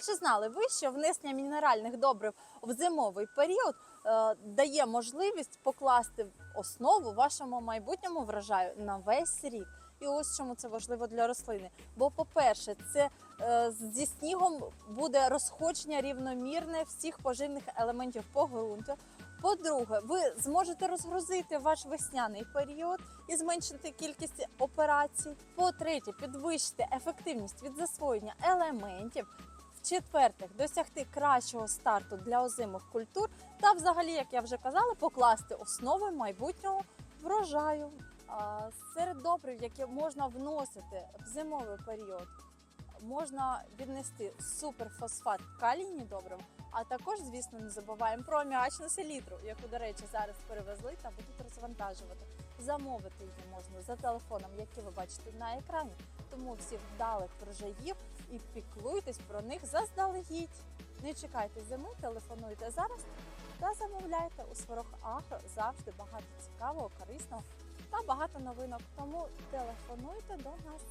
А чи знали ви, що внесення мінеральних добрив в зимовий період е, дає можливість покласти основу вашому майбутньому врожаю на весь рік? І ось чому це важливо для рослини. Бо, по-перше, це е, зі снігом буде розходження рівномірне всіх поживних елементів по ґрунту. По-друге, ви зможете розгрузити ваш весняний період і зменшити кількість операцій. По-третє, підвищити ефективність від засвоєння елементів. В-четвертих, досягти кращого старту для озимих культур та, взагалі, як я вже казала, покласти основи майбутнього врожаю. Серед добрив, які можна вносити в зимовий період, можна віднести суперфосфат калійні добрива, а також, звісно, не забуваємо про аміачну селітру, яку, до речі, зараз перевезли та будуть розвантажувати. Замовити її можна за телефоном, який ви бачите на екрані. Тому всіх вдалих прожаїв і піклуйтесь про них заздалегідь. Не чекайте зими, телефонуйте зараз та замовляйте у Сварог Агро завжди багато цікавого, корисного та багато новинок. Тому телефонуйте до нас.